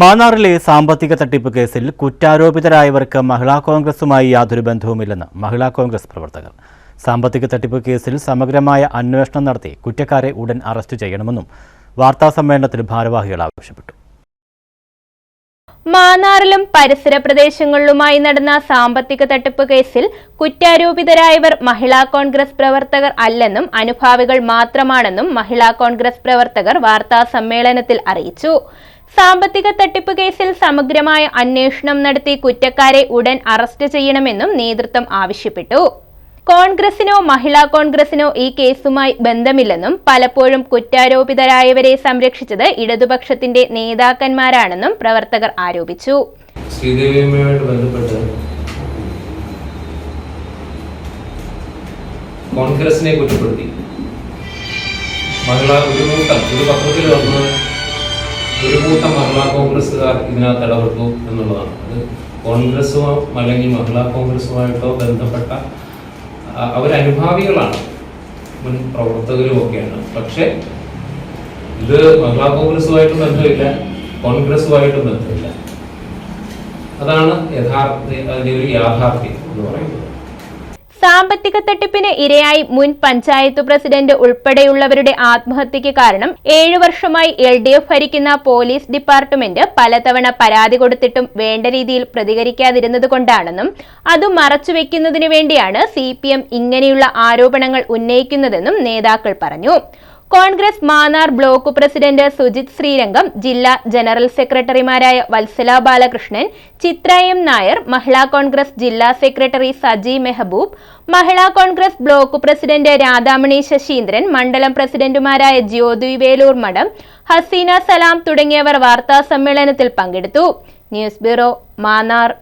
മാന്നാറിലെ സാമ്പത്തിക തട്ടിപ്പ് കേസിൽ കുറ്റാരോപിതരായവർക്ക് മഹിളാ കോൺഗ്രസുമായി യാതൊരു ബന്ധവുമില്ലെന്ന് മഹിളാ കോൺഗ്രസ് പ്രവർത്തകർ. സാമ്പത്തിക തട്ടിപ്പ് കേസിൽ സമഗ്രമായ അന്വേഷണം നടത്തി കുറ്റക്കാരെ ഉടൻ അറസ്റ്റ് ചെയ്യണമെന്നും വാർത്താസമ്മേളനത്തിൽ ഭാരവാഹികൾ ആവശ്യപ്പെട്ടു. മാന്നാറിലും പരിസര പ്രദേശങ്ങളിലുമായി നടന്ന സാമ്പത്തിക തട്ടിപ്പ് കേസിൽ കുറ്റാരോപിതരായവർ മഹിളാ കോൺഗ്രസ് പ്രവർത്തകർ അല്ലെന്നും അനുഭാവികൾ മാത്രമാണെന്നും മഹിളാ കോൺഗ്രസ് പ്രവർത്തകർ വാർത്താ സമ്മേളനത്തിൽ അറിയിച്ചു. സാമ്പത്തിക തട്ടിപ്പ് കേസിൽ സമഗ്രമായ അന്വേഷണം നടത്തി കുറ്റക്കാരെ ഉടൻ അറസ്റ്റ് ചെയ്യണമെന്നും നേതൃത്വം ആവശ്യപ്പെട്ടു. കോൺഗ്രസിനോ മഹിളാ കോൺഗ്രസിനോ ഈ കേസുമായി ബന്ധമില്ലെന്നും പലപ്പോഴും കുറ്റാരോപിതരായവരെ സംരക്ഷിച്ചത് ഇടതുപക്ഷത്തിന്റെ നേതാക്കന്മാരാണെന്നും പ്രവർത്തകർ ആരോപിച്ചു. കോൺഗ്രസിനെ കുറ്റപ്പെടുത്തി. മഹിളാ ഒരു ഒരു പത്രത്തിൽ വന്നത് ഒരു കൂട്ടം മഹിളാ കോൺഗ്രസ്സുകാർ ഇതിനകത്ത് ഇടപെട്ടു എന്നുള്ളതാണ്. അത് കോൺഗ്രസ്സോ അല്ലെങ്കിൽ മഹിളാ കോൺഗ്രസ്സുമായിട്ടോ ബന്ധപ്പെട്ട അവരനുഭാവികളാണ്. മുൻ പ്രവർത്തകരും ഒക്കെയാണ്. പക്ഷേ ഇത് മഹിളാ കോൺഗ്രസുമായിട്ടും ബന്ധമില്ല കോൺഗ്രസുമായിട്ടും ബന്ധമില്ല. അതാണ് യഥാർത്ഥ അതിന്റെ ഒരു യാഥാർത്ഥ്യം എന്ന് പറയുന്നത്. സാമ്പത്തിക തട്ടിപ്പിന് ഇരയായി മുൻ പഞ്ചായത്ത് പ്രസിഡന്റ് ഉൾപ്പെടെയുള്ളവരുടെ ആത്മഹത്യയ്ക്ക് കാരണം ഏഴു വർഷമായി എൽ ഡി എഫ് ഭരിക്കുന്ന പോലീസ് ഡിപ്പാർട്ട്മെന്റ് പലതവണ പരാതി കൊടുത്തിട്ടും വേണ്ട രീതിയിൽ പ്രതികരിക്കാതിരുന്നത് കൊണ്ടാണെന്നും അത് മറച്ചുവെക്കുന്നതിനു വേണ്ടിയാണ് സി പി എം ഇങ്ങനെയുള്ള ആരോപണങ്ങൾ ഉന്നയിക്കുന്നതെന്നും നേതാക്കൾ പറഞ്ഞു. കോൺഗ്രസ് മാന്നാർ ബ്ലോക്ക് പ്രസിഡന്റ് സുജിത് ശ്രീരംഗം ജില്ലാ ജനറൽ സെക്രട്ടറിമാരായ വത്സല ബാലകൃഷ്ണൻ ചിത്ര എം നായർ മഹിളാ കോൺഗ്രസ് ജില്ലാ സെക്രട്ടറി സജി മെഹബൂബ് മഹിളാ കോൺഗ്രസ് ബ്ലോക്ക് പ്രസിഡന്റ് രാധാമണി ശശീന്ദ്രൻ മണ്ഡലം പ്രസിഡന്റുമാരായ ജ്യോതി വേലൂർ മഠം ഹസീന സലാം തുടങ്ങിയവർ വാർത്താ സമ്മേളനത്തിൽ പങ്കെടുത്തു. News bureau Mannar.